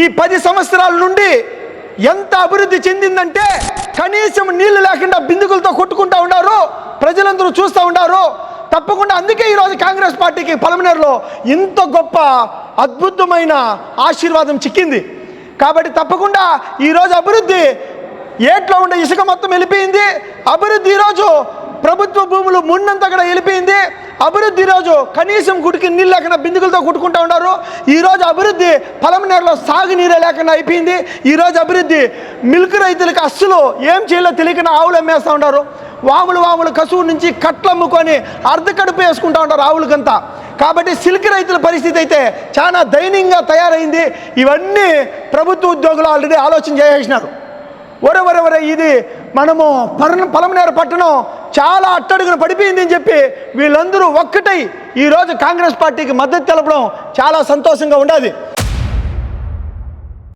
ఈ పది సంవత్సరాల నుండి ఎంత అభివృద్ధి చెందిందంటే కనీసం నీళ్ళు లేకుండా బిందుకులతో కొట్టుకుంటా ఉన్నారు ప్రజలందరూ చూస్తూ ఉన్నారు. తప్పకుండా అందుకే ఈరోజు కాంగ్రెస్ పార్టీకి పలమనేరులో ఇంత గొప్ప అద్భుతమైన ఆశీర్వాదం చిక్కింది. కాబట్టి తప్పకుండా ఈరోజు అభివృద్ధి ఏట్లో ఉండే ఇసుక మొత్తం వెళ్ళిపోయింది. అభివృద్ధి ఈరోజు ప్రభుత్వ భూములు మున్నంత కూడా వెళ్ళిపోయింది. అభివృద్ధి ఈరోజు కనీసం గుడికి నీళ్ళు లేకుండా బిందుకులతో కుట్టుకుంటా ఉన్నారు. ఈరోజు అభివృద్ధి పొలంనేరులో సాగునీరే లేకుండా అయిపోయింది. ఈరోజు అభివృద్ధి మిల్క్ రైతులకు అస్సలు ఏం చేయాలో తెలియకుండా ఆవులు అమ్మేస్తూ ఉంటారు వాములు వాములు కసువు నుంచి కట్లు అమ్ముకొని అర్ధ కడుపు వేసుకుంటా ఉంటారు ఆవులకంతా. కాబట్టి సిల్క్ రైతుల పరిస్థితి అయితే చాలా దయనీయంగా తయారైంది. ఇవన్నీ ప్రభుత్వ ఉద్యోగులు ఆల్రెడీ ఆలోచన చేసేసినారు. ఒరే ఒరే ఒరే ఇది మనము పరణ పలమనేరు పట్టణం చాలా అట్టడుగున పడిపోయింది అని చెప్పి వీళ్ళందరూ ఒక్కటై ఈరోజు కాంగ్రెస్ పార్టీకి మద్దతు తెలపడం చాలా సంతోషంగా ఉండాలి